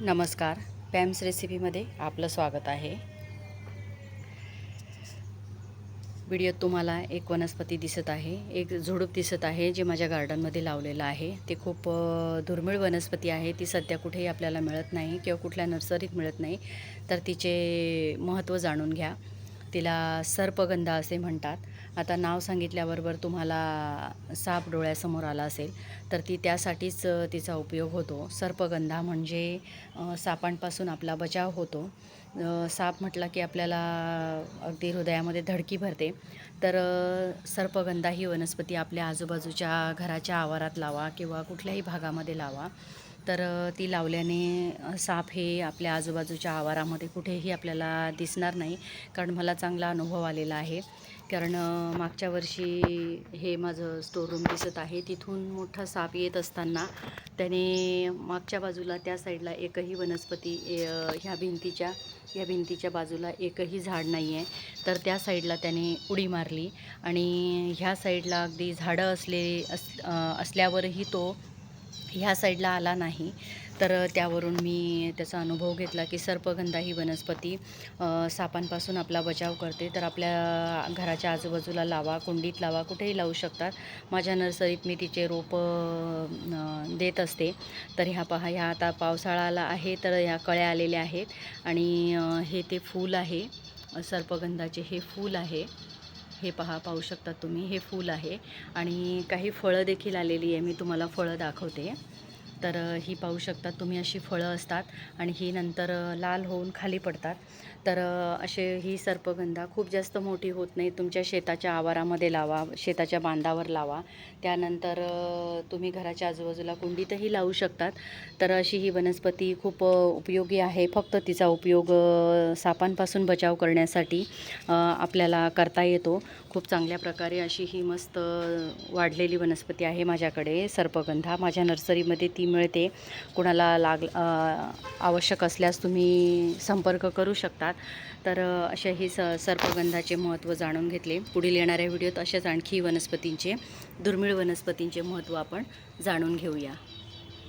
नमस्कार. पॅम्स रेसिपीमध्ये आपलं स्वागत आहे. व्हिडिओत तुम्हाला एक वनस्पती दिसत आहे एक झुडूप दिसत आहे जे माझ्या गार्डनमध्ये लावलेलं आहे. ते खूप दुर्मिळ वनस्पती आहे. ती सध्या कुठेही आपल्याला मिळत नाही किंवा कुठल्या नर्सरीत मिळत नाही. तर तिचे महत्त्व जाणून घ्या. तिला सर्पगंधा असे म्हणतात. आता नाव सांगितल्याबरोबर तुम्हाला साप डोळ्यासमोर आला असेल तर ती त्यासाठीच तिचा उपयोग होतो. सर्पगंधा म्हणजे सापांपासून आपला बचाव होतो. साप म्हटला की आपल्याला अगदी हृदयामध्ये धडकी भरते. तर सर्पगंधा ही वनस्पती आपल्या आजूबाजूच्या घराच्या आवारात लावा किंवा कुठल्याही भागामध्ये लावा. तर ती लावल्याने साप हे आपल्या आजूबाजूच्या आवारामध्ये कुठेही आपल्याला दिसणार नाही कारण मला चांगला अनुभव आलेला आहे. कारण मागच्या वर्षी हे माझं स्टोर रूम दिसत आहे. तिथून मोठा साप येत असताना त्याने मागच्या बाजूला त्या साईडला एकही वनस्पती ए, ह्या भिंतीच्या या भिंतीच्या बाजूला एकही झाड नाही आहे तर त्या साईडला त्याने उडी मारली आणि ह्या साईडला अगदी झाडं असले अस असल्यावरही तो ह्या साईडला आला नाही. तर त्यावरून मी त्याचा अनुभव घेतला की सर्पगंधा ही वनस्पती सापांपासून आपला बचाव करते. तर आपल्या घराच्या आजूबाजूला लावा कुंडीत लावा कुठेही लावू शकतात. माझ्या नर्सरीत मी तिचे रोपं देत असते. तर ह्या पहा ह्या आता पावसाळाला आहे तर ह्या कळ्या आलेल्या आहेत. आणि हे ते फूल आहे. सर्पगंधाचे हे फूल आहे. हे पहा पाहू शकता तुम्ही हे फूल आहे. आणि काही फळं देखील आलेली आहे मी तुम्हाला फळं दाखवते. तर ही पाहू शकता तुम्ही अशी फळं असतात आणि ही नंतर लाल होऊन खाली पडतात. तर असे ही सर्पगंधा खूप जास्त मोठी होत नाही. तुमच्या शेताच्या आवारामध्ये लावा शेताच्या बांधावर लावा. त्यानंतर तुम्ही घराच्या आजूबाजूला कुंडीतही लावू शकतात. तर अशी ही वनस्पती खूप उपयोगी आहे. फक्त तिचा उपयोग सापांपासून बचाव करण्यासाठी आपल्याला करता येतो. खूप चांगल्या प्रकारे अशी ही मस्त वाढलेली वनस्पती आहे माझ्याकडे. सर्पगंधा माझ्या नर्सरीमध्ये ती मिळते कोणाला लाग आवश्यक असल्यास तुम्ही संपर्क करू शकतात. तर असेही अशा ही स सर्पगंधाचे महत्त्व जाणून घेतले. पुढील येणाऱ्या व्हिडिओत अशाच आणखी वनस्पतींचे दुर्मिळ वनस्पतींचे महत्त्व आपण जाणून घेऊया.